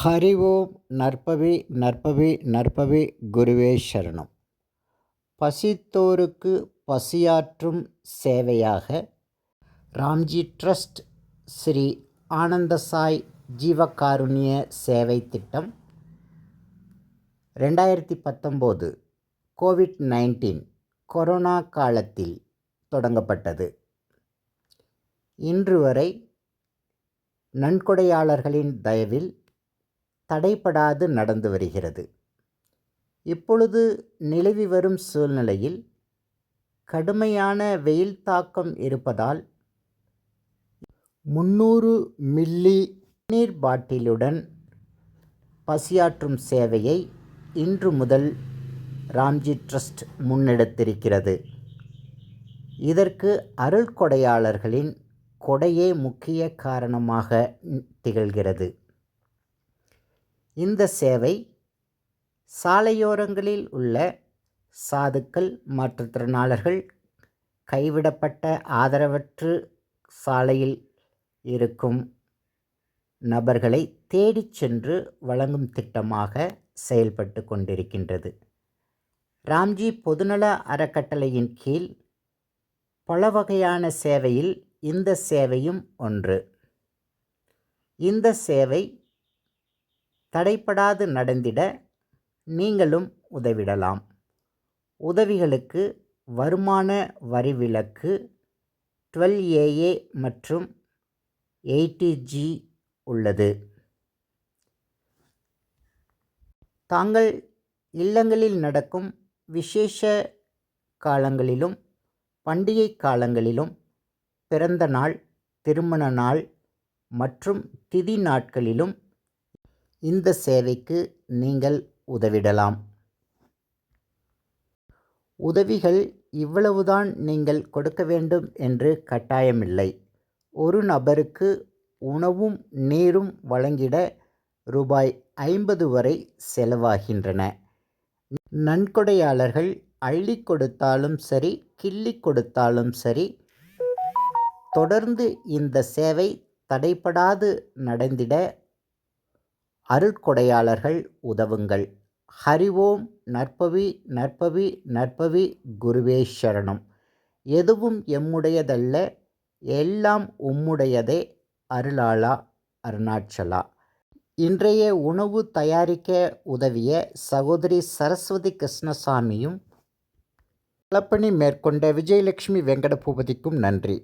ஹரி ஓம் நற்பவி நற்பவி நற்பவி குருவே சரணம். பசித்தோருக்கு பசியாற்றும் சேவையாக ராம்ஜி ட்ரஸ்ட் ஸ்ரீ ஆனந்தசாய் ஜீவகாருண்ய சேவை திட்டம் ரெண்டாயிரத்தி பத்தொம்போது கோவிட் நைன்டீன் கொரோனா காலத்தில் தொடங்கப்பட்டது. இன்று வரை நன்கொடையாளர்களின் தயவில் தடைபடாது நடந்து வருகிறது. இப்பொழுது நிலவி வரும் சூழ்நிலையில் கடுமையான வெயில் தாக்கம் இருப்பதால் முந்நூறு மில்லி நீர் பாட்டிலுடன் பசியாற்றும் சேவையை இன்று முதல் ராம்ஜி ட்ரஸ்ட் முன்னெடுத்திருக்கிறது. இதற்கு அருள் கொடையாளர்களின் கொடையே முக்கிய காரணமாக திகழ்கிறது. இந்த சேவை சாலையோரங்களில் உள்ள சாதுக்கள் மாற்றுத்திறனாளர்கள் கைவிடப்பட்ட ஆதரவற்று சாலையில் இருக்கும் நபர்களை தேடிச் சென்று வழங்கும் திட்டமாக செயல்பட்டு கொண்டிருக்கின்றது. ராம்ஜி பொதுநல அறக்கட்டளையின் கீழ் பல வகையான சேவையில் இந்த சேவையும் ஒன்று. இந்த சேவை தடைப்படாது நடந்திட நீங்களும் உதவிடலாம். உதவிகளுக்கு வருமான வரி விலக்கு டுவெல் ஏஏ மற்றும் எயிட்டி ஜி உள்ளது. தாங்கள் இல்லங்களில் நடக்கும் விசேஷ காலங்களிலும் பண்டிகை காலங்களிலும் பிறந்த நாள் திருமண நாள் மற்றும் திதி நாட்களிலும் இந்த சேவைக்கு நீங்கள் உதவிடலாம். உதவிகள் இவ்வளவுதான் நீங்கள் கொடுக்க வேண்டும் என்று கட்டாயமில்லை. ஒரு நபருக்கு உணவும் நீரும் வழங்கிட ரூபாய் ஐம்பது வரை செலவாகின்றன. நன்கொடையாளர்கள் அள்ளி கொடுத்தாலும் சரி கிள்ளி கொடுத்தாலும் சரி தொடர்ந்து இந்த சேவை தடைப்படாது நடந்திட அருட்கொடையாளர்கள் உதவுங்கள். ஹரி ஓம் நற்பவி நற்பவி நற்பவி குருவே சரணம். எதுவும் எம்முடையதல்ல எல்லாம் உம்முடையதே அருளாளா அருணாச்சலா. இன்றைய உணவு தயாரிக்க உதவிய சகோதரி சரஸ்வதி கிருஷ்ணசாமியும் கலப்பணி மேற்கொண்ட விஜயலட்சுமி வெங்கட பூபதிக்கும் நன்றி.